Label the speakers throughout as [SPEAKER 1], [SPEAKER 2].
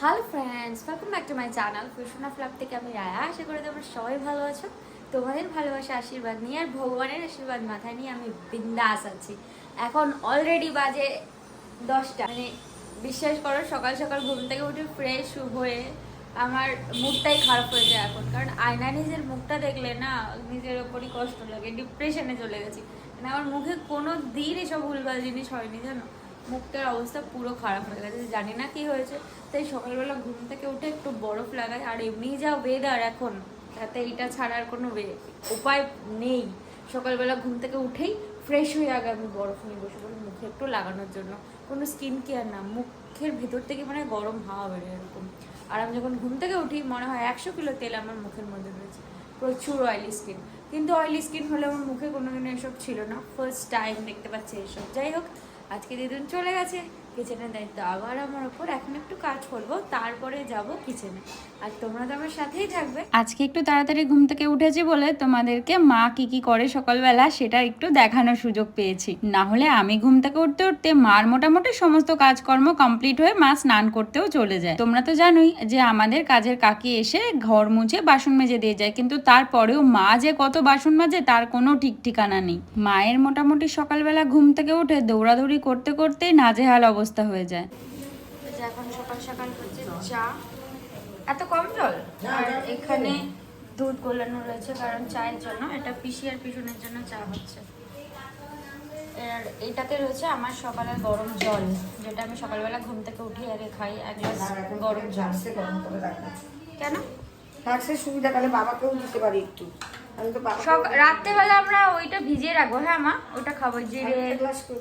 [SPEAKER 1] Hello friends welcome back to my channel Krishna flag থেকে আমি রায়া। আশা করি তোমরা সবাই ভালো আছো। তোমাদের ভালোবাসা, আশীর্বাদ নিয়ে আর ভগবানের আশীর্বাদ মাথায় নিয়ে আমি বিন্দাস আছি। এখন অলরেডি বাজে দশটা। মানে বিশ্বাস করো, সকাল সকাল ঘুম থেকে উঠে ফ্রেশ হয়ে আমার মুডটাই খারাপ হয়ে যায় এখন। কারণ আয়না নিজের মুখটা দেখলে না নিজের ওপরই কষ্ট লাগে। ডিপ্রেশনে চলে গেছি। মানে আমার মুখে কোনো দিন এসব ভুলভাল জিনিস হয়নি, জানো? মুখটার অবস্থা পুরো খারাপ হয়ে গেছে, জানি না কি হয়েছে। তাই সকালবেলা ঘুম থেকে উঠে একটু বরফ লাগাই, আর এমনি যা ওয়েদার এখন, তাতে এটা ছাড়ার কোনো উপায় নেই। সকালবেলা ঘুম থেকে উঠেই ফ্রেশ হয়ে আগে আমি বরফ নিয়ে বসে পড়ি মুখে একটু লাগানোর জন্য। কোনো স্কিন কেয়ার না, মুখের ভেতর থেকে মানে গরম হাওয়া বেরোয় এরকম। আর আমি যখন ঘুম থেকে উঠি, মনে হয় একশো কিলো তেল আমার মুখের মধ্যে রয়েছে। প্রচুর অয়েলি স্কিন কিন্তু অয়েলি স্কিন হলে আমার মুখে কোনো কোনোদিনও এসব ছিল না। ফার্স্ট টাইম দেখতে পাচ্ছি এসব। যাই হোক আজকে দিদুন চলে গেছে। কিচেনের দায়িত্ব আবার আমার ওপর। এখন একটু কাজ করব, তারপরে যাব কিচেনে আর তোমরা তো আমার সাথেই থাকবে।
[SPEAKER 2] আজকে একটু তাড়াতাড়ি ঘুম থেকে উঠেছি বলে তোমাদেরকে মা কি কি করে সকালবেলা সেটা একটু দেখানোর সুযোগ পেয়েছি। না হলে আমি ঘুম থেকে উঠতে উঠতে মার মোটামুটি সমস্ত কাজকর্ম কমপ্লিট হয়ে মা স্নান করতেও চলে যায়। তোমরা তো জানোই যে আমাদের কাজের কাকি এসে ঘর মুছে বাসন মেজে দিয়ে যায়। কিন্তু তারপরেও মা যে কত বাসন মাজে তার কোনো ঠিক ঠিকানা নেই। মায়ের মোটামুটি সকালবেলা ঘুম থেকে উঠে দৌড়াদৌড়ি করতে করতেই নাজেহাল অবস্থা হয়ে যায়।
[SPEAKER 1] এখন সকাল সকাল হচ্ছে চা। এত কম জল? আর এখানে দুধ গোলানো রয়েছে কারণ চায়ের জন্য। এটা পিসি আর পিছনের জন্য চা হচ্ছে। আর এইটাতে রয়েছে আমার সকালের গরম জল যেটা আমি সকালবেলা ঘুম থেকে উঠে আগে খাই এক গ্লাস গরম জল। কেন?
[SPEAKER 3] ফ্লাক্সের সুবিধা তাহলে বাবাকেও দিতে পারি একটু। তো
[SPEAKER 1] রাত্রেবেলা আমরা ওইটা ভিজিয়ে রাখব হ্যাঁ মা? ওইটা খাব জিরে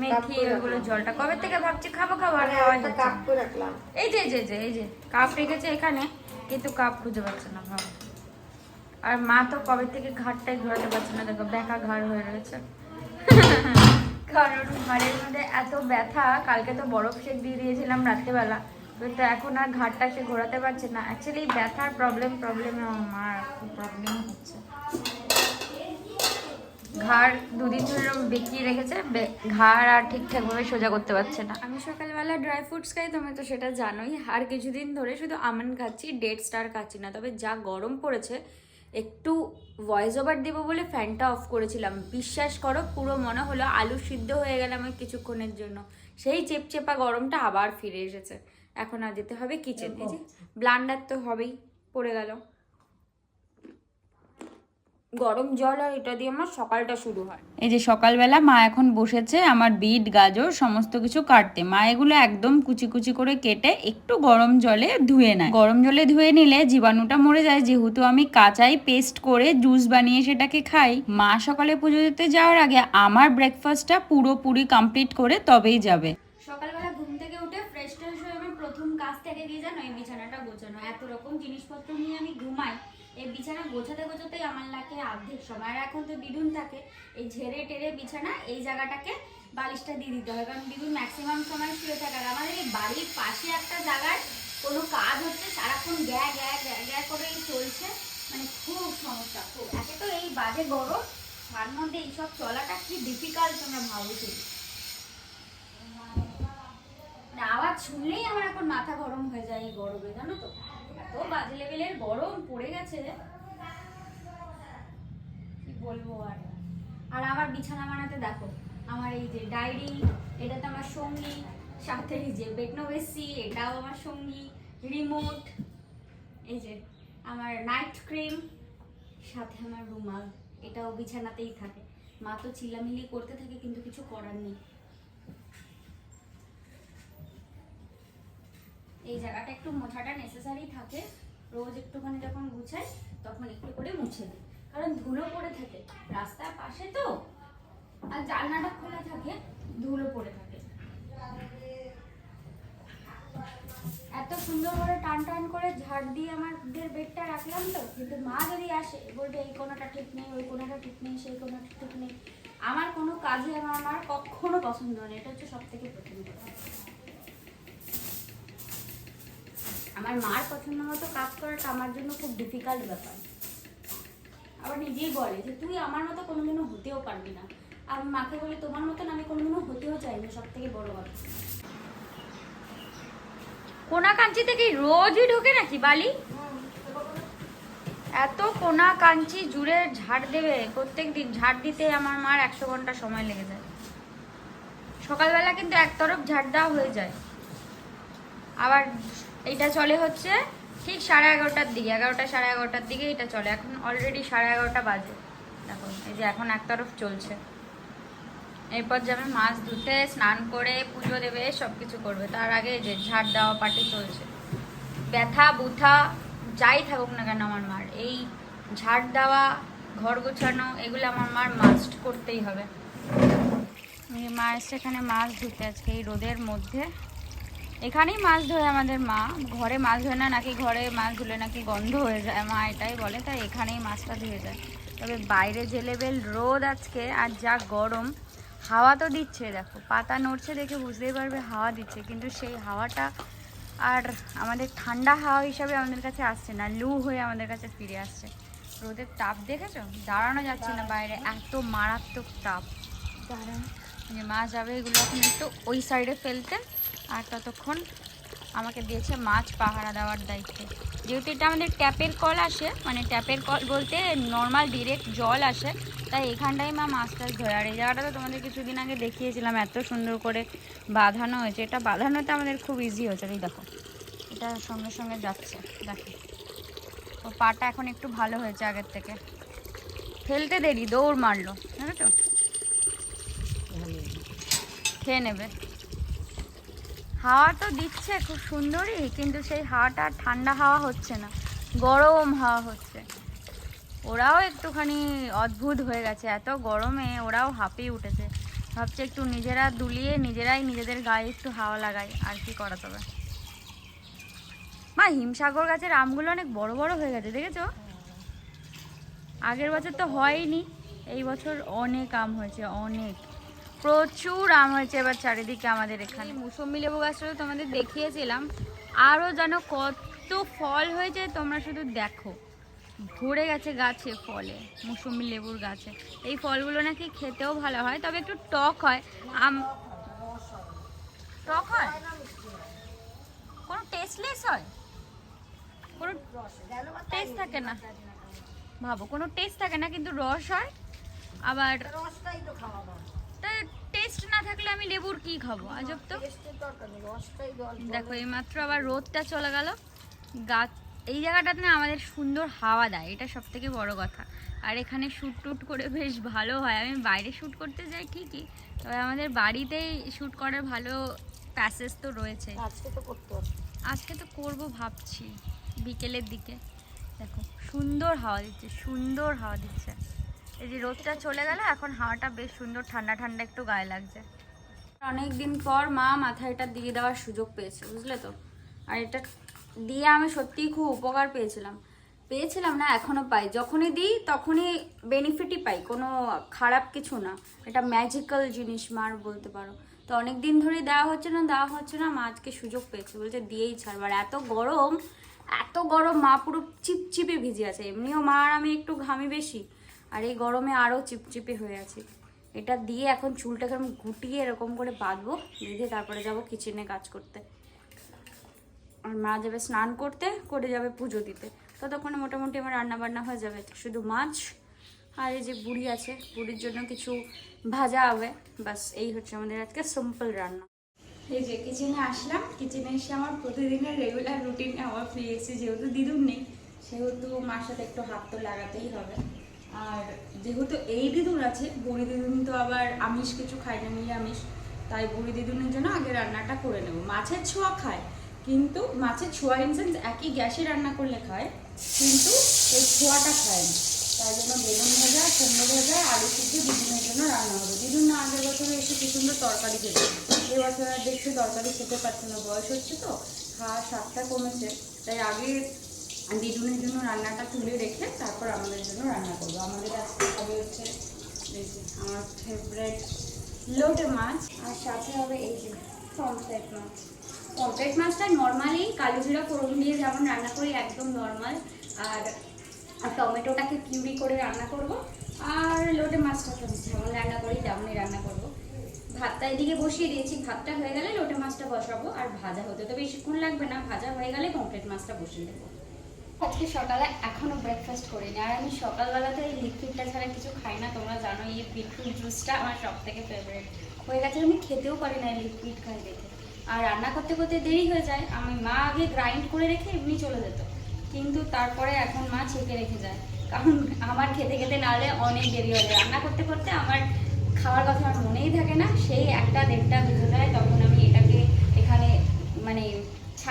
[SPEAKER 1] মেথি ওগুলো জলটা। কবে থেকে ভাবছি খাব খাব আর খাওয়া যাচ্ছে
[SPEAKER 3] রাখলাম।
[SPEAKER 1] এই যে এই যে এই যে কাপ রেখেছে এখানে কিন্তু কাপ খুঁজে পাচ্ছে না ভাব। আর মা তো কবে থেকে ঘাটটাই ঘোরাতে পারছে না দেখো ব্যাকা ঘাড় হয়ে রয়েছে। কারণ ঘাড়ের মধ্যে এত ব্যথা কালকে তো বরফ শেক দিয়ে দিয়েছিলাম রাত্রেবেলা। কিন্তু এখন আর ঘাটটা সে ঘোরাতে পারছে না। অ্যাকচুয়ালি ব্যথার প্রবলেম প্রবলেমে আমার খুব প্রবলেম হচ্ছে। ঘাড় দুদিন ধরে বেঁকিয়ে রেখেছে ঘাড় আর ঠিকঠাকভাবে সোজা করতে পারছে না। আমি সকালবেলা ড্রাই ফ্রুটস খাই, তুমি তো সেটা জানোই। আর কিছুদিন ধরে শুধু আমন্ড খাচ্ছি ডেট স্টার খাচ্ছি না। তবে যা গরম পড়েছে, একটু ভয়েস ওভার দেবো বলে ফ্যানটা অফ করেছিলাম। বিশ্বাস করো, পুরো মনে হলো আলু সিদ্ধ হয়ে গেলাম ওই কিছুক্ষণের জন্য। সেই চেপচেপা গরমটা আবার ফিরে এসেছে। এখন আর যেতে হবে কিচেন এই যে ব্লান্ডার তো হবেই, পড়ে গেল। গরম জল আর এটা দিয়ে আমার সকালটা শুরু হয়।
[SPEAKER 2] এই যে সকালবেলা মা এখন বসেছে আমার বিট গাজর সমস্ত কিছু কাটতে। মা এগুলো একদম কুচি কুচি করে কেটে একটু গরম জলে ধুয়ে নেয়। গরম জলে ধুয়ে নিলে জীবাণুটা মরে যায়। যেহেতু আমি কাঁচাই পেস্ট করে জুস বানিয়ে সেটাকে খাই মা সকালে পুজো দিতে যাওয়ার আগে আমার ব্রেকফাস্টটা পুরোপুরি কমপ্লিট করে তবেই যাবে।
[SPEAKER 1] সকালবেলা ঘুম থেকে উঠে ফ্রেশ ট্রেশ হয়ে আমি প্রথম কাজ থেকে দিয়ে জানো এই বিছানাটা গোছানো। এত রকম জিনিসপত্র নিয়ে আমি ঘুমাই। এই বিছানা গোছাতে গোছাতেই আমার লাগে অর্ধেক সময়। আর এখন তো দিদুন থাকে, এই ঝেড়ে টেরে বিছানা এই জায়গাটাকে বালিশটা দিয়ে দিতে হয়, কারণ দিদুন ম্যাক্সিমাম সময় শুয়ে থাকে। আর আমাদের এই বাড়ির পাশে একটা জায়গায় কোনো কাজ হচ্ছে, সারাক্ষণ গ্যা গ্যা গ্যা গ্যা করেই চলছে। মানে খুব সমস্যা, খুব। একে তো এই বাজে গরম, তার মধ্যে এইসব চলাটা কি ডিফিকাল্ট তোমরা ভাবো শুধু আওয়াজ শুনলেই আমার এখন মাথা গরম হয়ে যায় এই গরমে, জানো তো? এত বাজে লেভেলের গরম পড়ে গেছে কি বলব আর? আর আমার বিছানা বানাতে দেখো, আমার এই যে ডায়েরি, এটা তো আমার সঙ্গী, সাথে এই যে বেটনোভেসি এটাও আমার সঙ্গী, রিমোট, এই যে আমার নাইট ক্রিম, সাথে আমার রুমাল, এটাও বিছানাতেই থাকে। মা তো চিল্লামিল্লি করতে থাকে, কিন্তু কিছু করার নেই। এই জায়গাটা একটু মোছাটা নেসেসারি থাকে। রোজ একটুখানি যখন গুছাই, তখন একটু করে মুছে দিই। কারণ ধুলো পড়ে থাকে। রাস্তার পাশে তো, আর জানলাটা খোলা থাকে, ধুলো পড়ে থাকে। এত সুন্দর করে টান টান করে ঝাড় দিয়ে আমাদের বেডটা রাখলাম তো, কিন্তু মা যদি আসে বলবে, এই কোনোটা ঠিক নেই, ওই কোনোটা ঠিক নেই, সেই কোনোটা ঠিক নেই। আমার কোনো কাজে আমার আমার কখনো পছন্দ নেই এটা হচ্ছে সব থেকে প্রথম কথা। আমার মার পছন্দ মতো কাজ করাটা আমার জন্য খুব ডিফিকাল্ট ব্যাপার। আবার নিজেই বলে যে, তুই আমার মতো কোনোদিনও হতেও পারবি না। আমি মাকে বলি, তোমার মতন আমি কোনোদিনও হতেও চাই না সব থেকে বড় কথা। কোনা কাঞ্চি থেকে রোজই ঢোকে নাকি বালি? এত কোনা কাঞ্চি জুড়ে ঝাড় দেবে। প্রত্যেক দিন ঝাড় দিতে আমার মার একশো ঘণ্টা সময় লেগে যায়। সকালবেলা কিন্তু এক তরফ ঝাড় দেওয়া হয়ে যায়। আবার এটা চলে হচ্ছে ঠিক সাড়ে এগারোটার দিকে, এগারোটা সাড়ে এগারোটার দিকে এটা চলে। এখন অলরেডি সাড়ে এগারোটা বাজে। দেখো এই যে এখন এক তরফ চলছে। এরপর যাবে মাছ ধুতে, স্নান করে, পুজো দেবে সব কিছু করবে। তার আগে যে ঝাড় দেওয়া পার্টি চলছে। ব্যথা, বুথা, যাই থাকুক না কেন আমার মার, এই ঝাড় দেওয়া, ঘর গোছানো, এগুলো আমার মার মাস্ট করতেই হবে। মা এসছে এখানে মাছ ধুতে আজকে এই রোদের মধ্যে এখানেই মাছ ধোয় আমাদের মা। ঘরে মাছ ধোয় না নাকি ঘরে মাছ ধুলে নাকি গন্ধ হয়ে যায়? মা এটাই বলে তাই এখানেই মাছটা ধুয়ে যায়। তবে বাইরে যে লেভেল রোদ আজকে আর যা গরম হাওয়া তো দিচ্ছে দেখো। পাতা নড়ছে দেখে বুঝতেই পারবে হাওয়া দিচ্ছে। কিন্তু সেই হাওয়াটা আর আমাদের ঠান্ডা হাওয়া হিসাবে আমাদের কাছে আসছে না লু হয়ে আমাদের কাছে ফিরে আসছে। রোদের তাপ দেখেছ? দাঁড়ানো যাচ্ছে না বাইরে এত মারাত্মক তাপ। যে মা যাবে এগুলো এখন একটু ওই সাইডে ফেলতে। আর ততক্ষণ আমাকে দিয়েছে মাছ পাহারা দেওয়ার দায়িত্ব। যেহেতু এটা আমাদের ট্যাপের কল আসে মানে ট্যাপের কল বলতে নর্মাল ডিরেক্ট জল আসে, তাই এখানটাই মা মাছ টাছ ধরে। আর এই জায়গাটা তো তোমাদের কিছুদিন আগে দেখিয়েছিলাম, এত সুন্দর করে বাঁধানো হয়েছে। এটা বাঁধানোতে আমাদের খুব ইজি হয়েছে, এই দেখো। এটা সঙ্গে সঙ্গে যাচ্ছে, দেখো। ও পাটা এখন একটু ভালো হয়েছে আগের থেকে। ফেলতে দেরি, দৌড় মারলো, জানো তো? খেয়ে নেবে। হাওয়া তো দিচ্ছে, খুব সুন্দরই, কিন্তু সেই হাওয়াটা ঠান্ডা হাওয়া হচ্ছে না, গরম হাওয়া হচ্ছে। ওরাও একটুখানি অদ্ভুত হয়ে গেছে, এত গরমে ওরাও হাঁপিয়ে উঠেছে। ভাবছে একটু নিজেরা দুলিয়ে, নিজেরাই নিজেদের গায়ে একটু হাওয়া লাগায় আর কি করা তবে। মা, হিমসাগর গাছের আমগুলো অনেক বড় বড় হয়ে গেছে, দেখেছ? আগের বছর তো হয়নি, এই বছর অনেক আম হয়েছে, অনেক। প্রচুর আম হয়েছে এবার চারিদিকে আমাদের এখানে। মুসম্বি লেবু গাছটা তোমাদের দেখিয়েছিলাম। আরও যেন কত ফল হয়েছে তোমরা শুধু দেখো। ভরে গেছে গাছে ফলে, মুসম্বি লেবুর গাছে। এই ফলগুলো নাকি খেতেও ভালো হয়, তবে একটু টক হয়। আম টক হয়? কোনো টেস্টলেস হয়? কোনো টেস্ট থাকে না। ভাবো, কোনো টেস্ট থাকে না, কিন্তু রস হয়। আবার
[SPEAKER 3] রসটাই তো খাওয়া
[SPEAKER 1] তা টেস্ট না থাকলে আমি লেবুর কি খাব? আজব তো। দেখো এইমাত্র আবার রোদটা চলে গেল। গাছ এই জায়গাটাতে না আমাদের সুন্দর হাওয়া দেয় এটা সব থেকে বড় কথা। আর এখানে শ্যুট টুট করে বেশ ভালো হয়। আমি বাইরে শ্যুট করতে যাই ঠিকই তবে আমাদের বাড়িতেই শ্যুট করার ভালো প্যাসেজ তো রয়েছে।
[SPEAKER 3] আজকে তো করতে
[SPEAKER 1] আজকে তো করব ভাবছি বিকেলের দিকে। দেখো সুন্দর হাওয়া দিচ্ছে সুন্দর হাওয়া দিচ্ছে। এই যে রোদটা চলে গেল, এখন হাওয়াটা বেশ সুন্দর, ঠান্ডা ঠান্ডা একটু গায়ে লাগছে। অনেক দিন পর মা মাথায় এটা দিয়ে দেওয়ার সুযোগ পেয়েছে, বুঝলে তো? আর এটা দিয়ে আমি সত্যিই খুব উপকার পেয়েছিলাম। পেয়েছিলাম না এখনও পাই। যখনই দিই, তখনই বেনিফিটই পাই, কোনো খারাপ কিছু না। এটা ম্যাজিক্যাল জিনিস মার বলতে পারো। তো অনেক দিন ধরে দেওয়া হচ্ছে না, দেওয়া হচ্ছে না, মা আজকে সুযোগ পেয়েছে, বলছে দিয়েই ছাড়বার এত গরম এত গরম, মা পুরো চিপচিপে ভিজে আছে। এমনিও মা আর আমি একটু ঘামি বেশি। আর এই গরমে আরও চিপচিপে হয়ে আছে। এটা দিয়ে এখন চুলটাকে আমি গুটিয়ে এরকম করে বাঁধবো, বেঁধে তারপরে যাব কিচেনে কাজ করতে। আর মা যাবে স্নান করতে, করে যাবে পুজো দিতে। ততক্ষণে মোটামুটি আমার রান্না বান্না হয়ে যাবে। শুধু মাছ আর এই যে বুড়ি আছে, বুড়ির জন্য কিছু ভাজা হবে। বাস এই হচ্ছে আমাদের আজকে সিম্পল রান্না। এই যে কিচেনে আসলাম। কিচেনে এসে আমার প্রতিদিনের রেগুলার রুটিন আবার ফিরে এসেছি যেহেতু দিদুন নেই, সেহেতু মার সাথে একটু হাত তো লাগাতেই হবে। আর যেহেতু এই দিদুন আছে, বুড়ি দিদুন তো আবার আমিষ, কিছু খায় না নিরামিষ, তাই বুড়ি দিদুনের জন্য আগে রান্নাটা করে নেব। মাছের ছোঁয়া খায়, কিন্তু মাছের ছোঁয়া ইনসেন্স একই গ্যাসে রান্না করলে খায়, কিন্তু এই ছোঁয়াটা খায় না। তাই জন্য বেগুন ভাজা, কুমড়ো ভাজা, আলু সিদ্ধ দিদুনের জন্য রান্না হবে। দিদুন না আগের বছরে এসে কি সুন্দর তরকারি খেতে। এবছর আর দেখছি তরকারি খেতে পারছে না, বয়স হচ্ছে তো খাওয়ার স্বাদটা কমেছে। তাই আগে দিদুনের জন্য রান্নাটা তুলে রেখে তারপর আমাদের জন্য রান্না করব। আমাদের আজকে হবে হচ্ছে আমার ফেভারেট লোটে মাছ আর সাথে হবে এই যে পমফ্রেট মাছ। পমফ্রেট মাছটা নর্মালি কালো জিরা ফোড়ন দিয়ে যেমন রান্না করি, একদম নর্মাল আর টমেটোটাকে পিউরি করে রান্না করব। আর লোটে মাছটা যেমন রান্না করি, তেমনই রান্না করব। ভাতটা এদিকে বসিয়ে দিয়েছি, ভাতটা হয়ে গেলে লোটে মাছটা বসাবো। আর ভাজা হতে তো বেশিক্ষণ লাগবে না, ভাজা হয়ে গেলে কমপ্লিট মাছটা বসিয়ে দেবো। আজকে সকালে এখনও ব্রেকফাস্ট করিনি। আর আমি সকালবেলাতে এই লিকুইডটা ছাড়া কিছু খাই না, তোমরা জানো, এই বিটরুট জুসটা আমার সব থেকে ফেভারিট হয়ে গেছে আমি খেতেও পারি না লিকুইড খাই দেখে। আর রান্না করতে করতে দেরি হয়ে যায়, আমি মা আগে গ্রাইন্ড করে রেখে এমনি চলে যেত। কিন্তু তারপরে এখন মা ছেঁকে রেখে যায়। কারণ আমার খেতে খেতে নাহলে অনেক দেরি হয়ে যায়। রান্না করতে করতে আমার খাওয়ার কথা আমার মনেই থাকে না, সেই একটা দেড়টা যায়, তখন আমি এটাকে এখানে মানে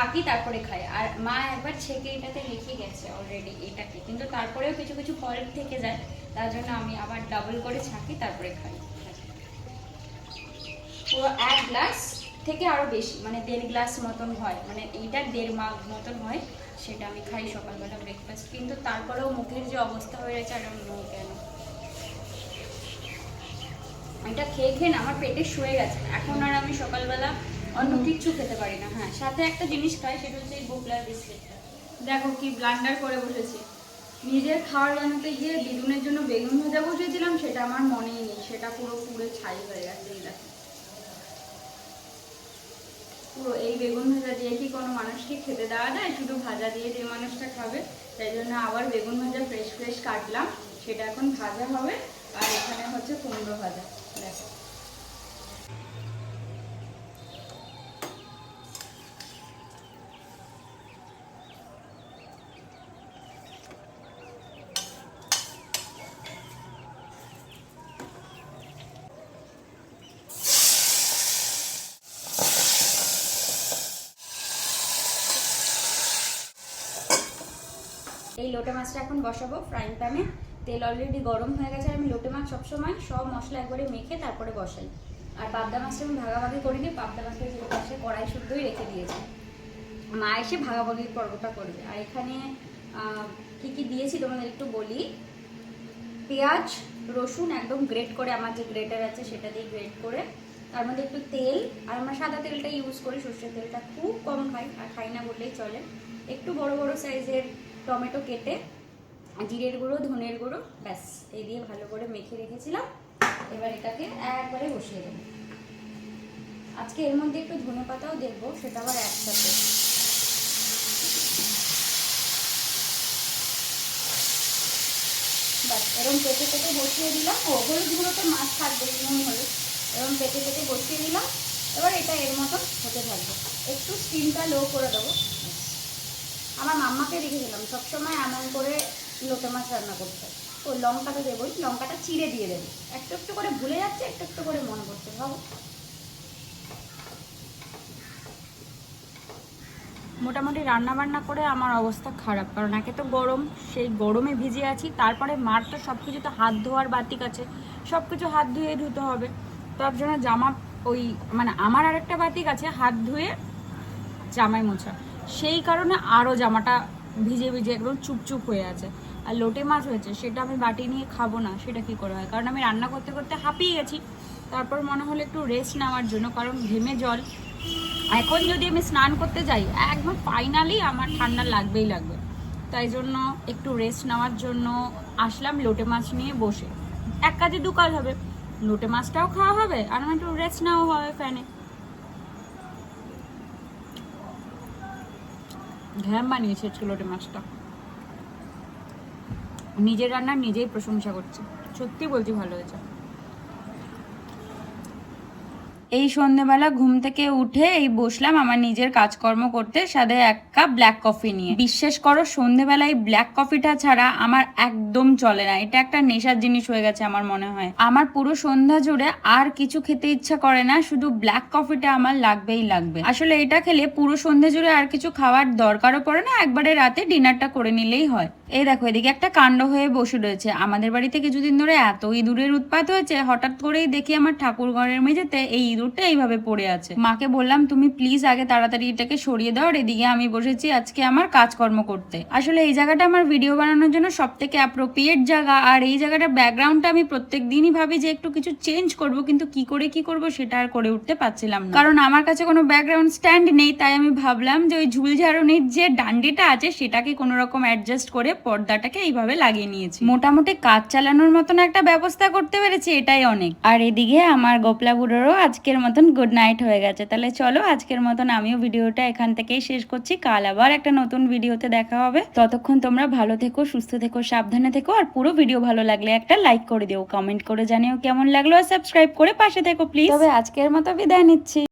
[SPEAKER 1] ছাকি তারপরে খাই। আর মা একবার ছেঁকে এটাতে রেখে গেছে অলরেডি এটাকে। কিন্তু তারপরেও কিছু কিছু ফল থেকে যায়। তার জন্য আমি আবার ডাবল করে ছাঁকি, তারপরে খাই। পুরো এক গ্লাস থেকে আরও বেশি মানে দেড় গ্লাস মতন হয়। মানে এইটা দেড় মাগ মতন হয়, সেটা আমি খাই সকালবেলা ব্রেকফাস্ট কিন্তু তারপরেও মুখের যে অবস্থা হয়ে রয়েছে আর আমি কেন? এটা খেয়ে খেয়ে না, আমার পেটে শুয়ে গেছে। এখন আর আমি সকালবেলা অন্য কিচ্ছু খেতে পারি না হ্যাঁ। সাথে একটা জিনিস খাই, সেটা হচ্ছে এই বুকলার বিস্কিটটা দেখো কি ব্লান্ডার করে বসেছি। নিজের খাওয়ার বানাতে গিয়ে দিদুনের জন্য বেগুন ভাজা বসিয়েছিলাম, সেটা আমার মনেই নেই। সেটা পুরো পুরো ছাই হয়ে গেছে দেখো। পুরো এই বেগুন ভাজা দিয়ে কি কোনো মানুষকে খেতে দেওয়া যায়? শুধু ভাজা দিয়ে যে মানুষটা খাবে তাই জন্য আবার বেগুন ভাজা ফ্রেশ ফ্রেশ কাটলাম। সেটা এখন ভাজা হবে, আর এখানে হচ্ছে কুমড়ো ভাজা। দেখো। এই লোটে মাছটা এখন বসাবো ফ্রাইং প্যানে তেল অলরেডি গরম হয়ে গেছে আর আমি লোটে মাছ সবসময় সব মশলা একবারে মেখে তারপরে বসাই। আর পাবদা মাছটা আমি ভাগাভাগি করিনি পাবদা মাছটা যে পাশে কড়াই শুদ্ধই রেখে দিয়েছি। মা এসে ভাগাভাগির পর্বটা করবে। আর এখানে কি কি দিয়েছি তোমাদের একটু বলি। পেঁয়াজ, রসুন একদম গ্রেট করে, আমার যে গ্রেটার আছে সেটা দিয়ে গ্রেট করে। তার মধ্যে একটু তেল, আর আমরা সাদা তেলটা ইউজ করি, সর্ষের তেলটা খুব কম খাই, আর খাই না বললেই চলে। একটু বড় বড় সাইজের টমেটো কেটে, জিরের গুঁড়ো, ধনের গুঁড়ো, ব্যাস, এই দিয়ে ভালো করে মেখে রেখেছিলাম। এবার এটাকে একবারে বসিয়ে দেবো। আজকে এর মধ্যে একটু ধনে পাতাও দেখব সেটা আবার একসাথে। ব্যাস এরকম পেটে পেটে বসিয়ে দিলাম। হলুদ গুঁড়ো মাছ থাকবে নুন হলুদ। এরকম পেটে পেটে বসিয়ে দিলাম। এবার এটা এর মতো হতে থাকবে। একটু স্টিমটা লো করে দেবো। আমার মাম্মাকে দেখেছিলাম সবসময় এমন করে লোটে মাছ রান্না করতে তো লঙ্কাটা দেবোই, লঙ্কাটা চিড়ে দিয়ে দেবো। একটু একটু করে ভুলে যাচ্ছে, একটু একটু করে মনে করতে ভাবো। মোটামুটি রান্না বান্না করে আমার অবস্থা খারাপ, কারণ একে তো গরম, সেই গরমে ভিজে আছি, তারপরে মার তো সব কিছু তো হাত ধোয়ার বাতিক আছে সব কিছু হাত ধুয়ে ধুতে হবে। তার জন্য জামা, ওই মানে আমার আরেকটা বাতিক আছে, হাত ধুয়ে জামাই মোছা। সেই কারণে আরও জামাটা ভিজে ভিজে একদম চুপচুপ হয়ে আছে। আর লোটে মাছ হয়েছে, সেটা আমি বাটি নিয়ে খাব না, সেটা কি করে হয়? কারণ আমি রান্না করতে করতে হাঁপিয়ে গেছি। তারপর মনে হলো একটু রেস্ট নেওয়ার জন্য, কারণ ঘেমে জল। এখন যদি আমি স্নান করতে যাই, একদম ফাইনালি আমার ঠান্ডা লাগবেই লাগবে। তাই জন্য একটু রেস্ট নেওয়ার জন্য আসলাম লোটে মাছ নিয়ে বসে। এক কাজে দু কাজ হবে। লোটে মাছটাও খাওয়া হবে, আর আমার একটু রেস্ট নেওয়া হবে ফ্যানে ঘ্যাম বানিয়েছে ছোলোটে লোটে মাছটা। নিজের রান্নার নিজেই প্রশংসা করছে। সত্যি বলছি ভালো হয়েছে।
[SPEAKER 2] এই সন্ধেবেলা ঘুম থেকে উঠে এই বসলাম আমার নিজের কাজকর্ম করতে সাথে এক কাপ ব্ল্যাক কফি নিয়ে। বিশ্বাস করো, সন্ধেবেলায় ব্ল্যাক কফিটা ছাড়া আমার একদম চলে না। এটা একটা নেশার জিনিস হয়ে গেছে আমার মনে হয়। আমার পুরো সন্ধ্যা জুড়ে আর কিছু খেতে ইচ্ছা করে না, শুধু ব্ল্যাক কফিটা আমার লাগবেই লাগবে। আসলে এটা খেলে পুরো সন্ধ্যা জুড়ে আর কিছু খাওয়ার দরকারও পড়ে না, একবারে রাতে ডিনারটা করে নিলেই হয়। এই দেখো, এদিকে একটা কাণ্ড হয়ে বসে রয়েছে। আমাদের বাড়িতে কিছুদিন ধরে এত ইঁদুরের উৎপাত হয়েছে, হঠাৎ করেই দেখি আমার ঠাকুর ঘরের মেঝেতে এই ইঁদুরটা এইভাবে পড়ে আছে। মাকে বললাম, তুমি প্লিজ আগে তাড়াতাড়ি এটাকে সরিয়ে দাও এদিকে আমি বসেছি আজকে আমার কাজকর্ম করতে। আসলে এই জায়গাটা আমার ভিডিও বানানোর জন্য সব থেকে অ্যাপ্রোপ্রিয়েট জায়গা, আর এই জায়গাটার ব্যাকগ্রাউন্ডটা আমি প্রত্যেক দিনই ভাবি যে একটু কিছু চেঞ্জ করব, কিন্তু কি করে কি করব সেটা আর করে উঠতে পারছিলাম না। কারণ আমার কাছে কোনো ব্যাকগ্রাউন্ড স্ট্যান্ড নেই, তাই আমি ভাবলাম যে ওই ঝুলঝাড়ুনির যে ডান্ডিটা আছে, সেটাকে কোনো রকম অ্যাডজাস্ট করে
[SPEAKER 1] পর্দাটাকে এইভাবে লাগিয়ে নিয়েছি। মোটামুটি কাজ চালানোর মতন একটা ব্যবস্থা করতে পেরেছি, এটাই অনেক। আর এদিকে আমার গোপলা বুড়োরও আজকের মতন গুড নাইট হয়ে গেছে। তাহলে চলো আজকের মতন আমিও ভিডিওটা এখান থেকেই শেষ করছি। কাল আবার একটা নতুন ভিডিওতে দেখা হবে। ততক্ষণ তোমরা ভালো থেকো, সুস্থ থেকো, সাবধানে থেকো আর পুরো ভিডিও ভালো লাগলে একটা লাইক করে দিও। কমেন্ট করে জানিও কেমন লাগল আর সাবস্ক্রাইব করে পাশে থেকো প্লিজ তবে আজকের মতো বিদায় নিচ্ছি।